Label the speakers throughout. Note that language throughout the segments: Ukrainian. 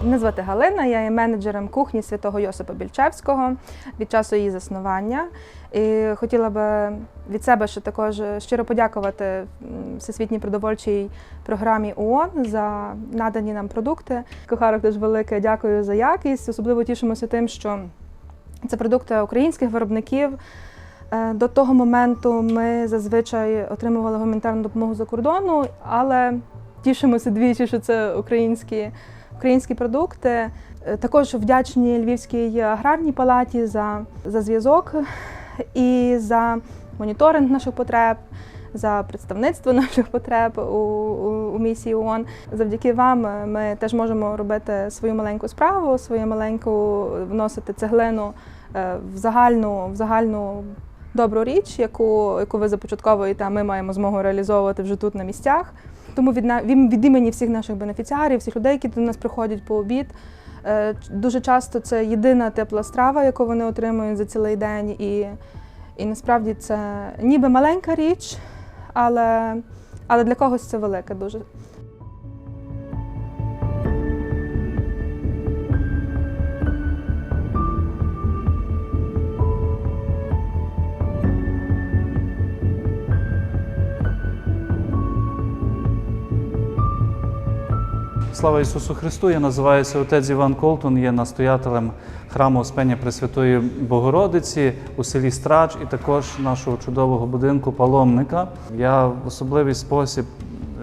Speaker 1: Мене звати Галина, я є менеджером кухні святого Йосипа Більчевського від часу її заснування. І хотіла би від себе ще також щиро подякувати Всесвітній продовольчій програмі ООН за надані нам продукти. Кохарок дуже велике дякую за якість. Особливо тішимося тим, що це продукти українських виробників. Е, До того моменту ми зазвичай отримували гуманітарну допомогу за кордону, але тішимося двічі, що це українські, українські продукти. Е, Також вдячні Львівській аграрній палаті за, за зв'язок і за моніторинг наших потреб. За представництво наших потреб у, у, у місії ООН. Завдяки вам е, ми теж можемо робити свою маленьку справу, свою маленьку вносити цеглину е, в загальну, в загальну добру річ, яку, яку ви започатковуєте, а ми маємо змогу реалізовувати вже тут на місцях. Тому від, від імені всіх наших бенефіціарів, всіх людей, які до нас приходять по обід. е, Дуже часто це єдина тепла страва, яку вони отримують за цілий день. І, і насправді це ніби маленька річ, але, але для когось це велика дуже.
Speaker 2: Слава Ісусу Христу! Я називаюся отець Іван Колтун, є настоятелем храму Успення Пресвятої Богородиці у селі Страч і також нашого чудового будинку паломника. Я в особливий спосіб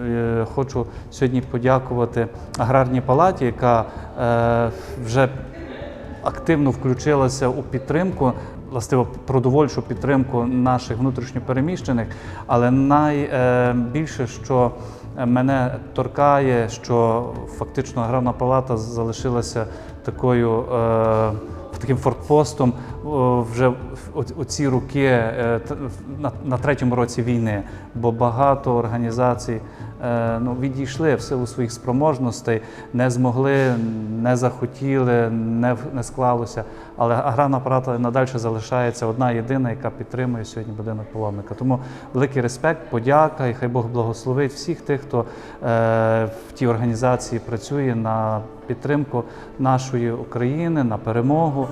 Speaker 2: е, хочу сьогодні подякувати аграрній палаті, яка е, вже активно включилася у підтримку, властиво продовольчу підтримку наших внутрішньопереміщених. Але найбільше, що мене торкає, що фактично аграрна палата залишилася такою. е, Таким форпостом о, вже о- оці роки е, на, на третьому році війни, бо багато організацій е, ну, відійшли в силу своїх спроможностей, не змогли, не захотіли, не, не склалося. Але аграрна апарата надалі залишається одна єдина, яка підтримує сьогодні будинок паломника. Тому великий респект, подяка і хай Бог благословить всіх тих, хто е, в тій організації працює на підтримку нашої України, на перемогу.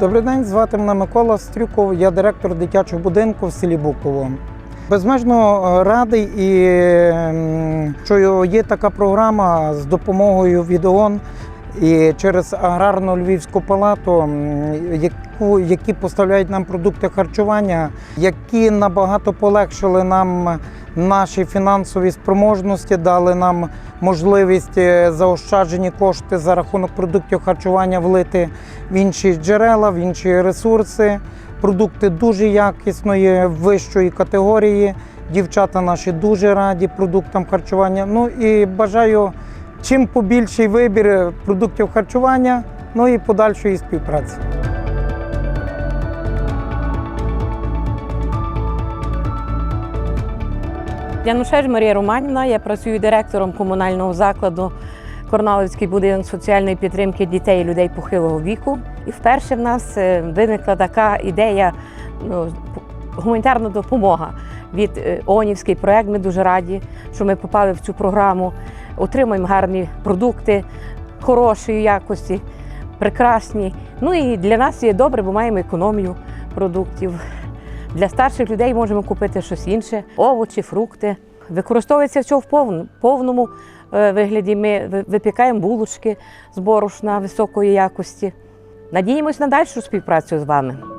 Speaker 3: Добрий день, звати мене Микола Стрюков, я директор дитячого будинку в селі Буково. Безмежно е, радий і що є така програма з допомогою від ООН і через аграрну львівську палату, яку, які поставляють нам продукти харчування, які набагато полегшили нам наші фінансові спроможності, дали нам можливість е, заощаджені кошти за рахунок продуктів харчування влити в інші джерела, в інші ресурси. Продукти дуже якісної, вищої категорії. Дівчата наші дуже раді продуктам харчування. Ну і бажаю чим побільший вибір продуктів харчування, ну і подальшої співпраці.
Speaker 4: Янушевич Марія Романівна, я працюю директором комунального закладу Корналівський будинок соціальної підтримки дітей і людей похилого віку. І вперше в нас е, виникла така ідея ну, гуманітарна допомога від е, ООНівський проект. Ми дуже раді, що ми попали в цю програму. Отримуємо гарні продукти хорошої якості, прекрасні. Ну і для нас є добре, бо маємо економію продуктів. Для старших людей можемо купити щось інше, овочі, фрукти. Використовується все в повному е, вигляді. Ми випікаємо булочки з борошна високої якості. Надіємось на дальшу співпрацю з вами.